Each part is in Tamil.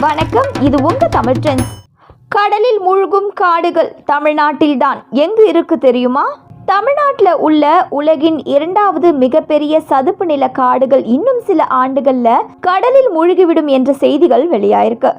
வணக்கம் இது உங்க தமிழ் ட்ரெண்ட்ஸ். கடலில் மூழ்கும் காடுகள் தமிழ்நாட்டில்தான். எங்கு இருக்கு தெரியுமா? தமிழ்நாட்டில் உள்ள உலகின் இரண்டாவது மிகப்பெரிய சதுப்பு நில காடுகள் இன்னும் சில ஆண்டுகளில் கடலில் மூழ்கிவிடும் என்ற செய்திகள் வெளியாயிருக்கு.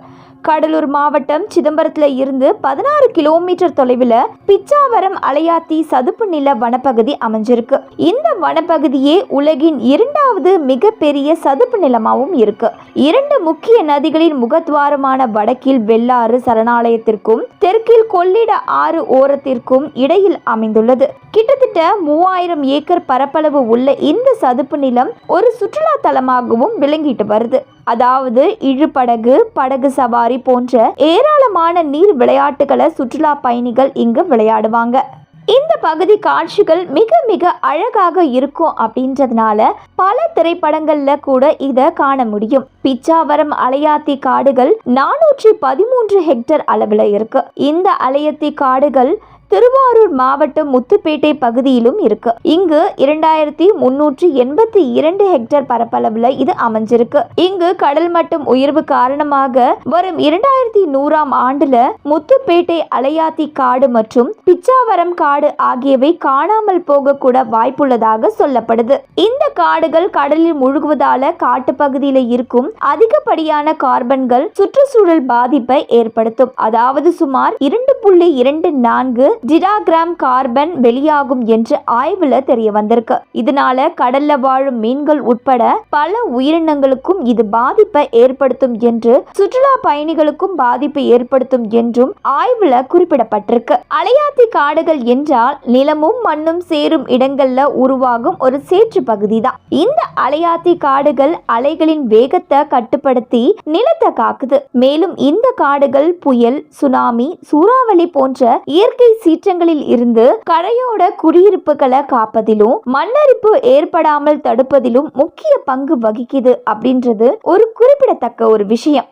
கடலூர் மாவட்டம் சிதம்பரத்தில் இருந்து பதினாறு கிலோமீட்டர் தொலைவில் பிச்சாவரம் அலையாத்தி சதுப்பு நில வனப்பகுதி அமைஞ்சிருக்கு. இந்த வனப்பகுதியே உலகின் இரண்டாவது மிகப்பெரிய சதுப்பு நிலமாகவும் இருக்கு. இரண்டு முக்கிய நதிகளின் முகத்வாரமான வடக்கில் வெள்ளாறு சரணாலயத்திற்கும் தெற்கில் கொள்ளிட ஆறு ஓரத்திற்கும் இடையில் அமைந்துள்ளது. கிட்டத்தட்ட மூவாயிரம் ஏக்கர் பரப்பளவு உள்ள இந்த சதுப்பு நிலம் ஒரு சுற்றுலா தலமாகவும் விளங்கிட்டு வருது. அதாவது இழுபடகு படகு சவாரி போன்ற ஏராளமான நீர் விளையாட்டுகளை சுற்றுலா பயணிகள் இங்கு விளையாடுவாங்க. இந்த பகுதி காட்சிகள் மிக மிக அழகாக இருக்கும் அப்படின்றதுனால பல திரைப்படங்கள்ல கூட இதை காண முடியும். பிச்சாவரம் அலையாத்தி காடுகள் நானூற்றி பதிமூன்று ஹெக்டர் அளவில் இருக்கு. இந்த அலையத்தி காடுகள் திருவாரூர் மாவட்டம் முத்துப்பேட்டை பகுதியிலும் இருக்கு. இங்கு இரண்டாயிரத்தி முன்னூற்றி எண்பத்தி இரண்டு ஹெக்டேர் பரப்பளவுல இது அமைஞ்சிருக்கு. இங்கு கடல் மட்டம் உயர்வு காரணமாக வரும் இரண்டாயிரத்தி நூறாம் ஆண்டுல முத்துப்பேட்டை அலையாத்தி காடு மற்றும் பிச்சாவரம் காடு ஆகியவை காணாமல் போக கூட வாய்ப்புள்ளதாக சொல்லப்படுது. இந்த காடுகள் கடலில் முழுகுவதால காட்டுப்பகுதியில இருக்கும் அதிகப்படியான கார்பன்கள் சுற்றுச்சூழல் பாதிப்பை ஏற்படுத்தும். அதாவது சுமார் இரண்டு புள்ளி இரண்டு நான்கு டிராகிராம் கார்பன் வெளியாகும் என்று ஆய்வுல தெரிய வந்திருக்கு. இதனால கடல்ல வாழும் மீன்கள் உட்பட பல உயிரினங்களுக்கும் இது பாதிப்பை ஏற்படுத்தும் என்று சுற்றுலா பயணிகளுக்கும் பாதிப்பை ஏற்படுத்தும் என்றும் ஆய்வுல குறிப்பிடப்பட்டிருக்கு. அலையாத்தி காடுகள் என்றால் நிலமும் மண்ணும் சேரும் இடங்கள்ல உருவாகும் ஒரு சேற்று பகுதி தான் இந்த அலையாத்தி காடுகள் அலைகளின் வேகத்தை கட்டுப்படுத்தி நிலத்தை காக்குது. மேலும் இந்த காடுகள் புயல் சுனாமி சூறாவளி போன்ற இயற்கை சீற்றங்களில் இருந்து கரையோட குடியிருப்புகளை காப்பதிலும் மண்ணரிப்பு ஏற்படாமல் தடுப்பதிலும் முக்கிய பங்கு வகிக்குது அப்படின்றது ஒரு குறிப்பிடத்தக்க ஒரு விஷயம்.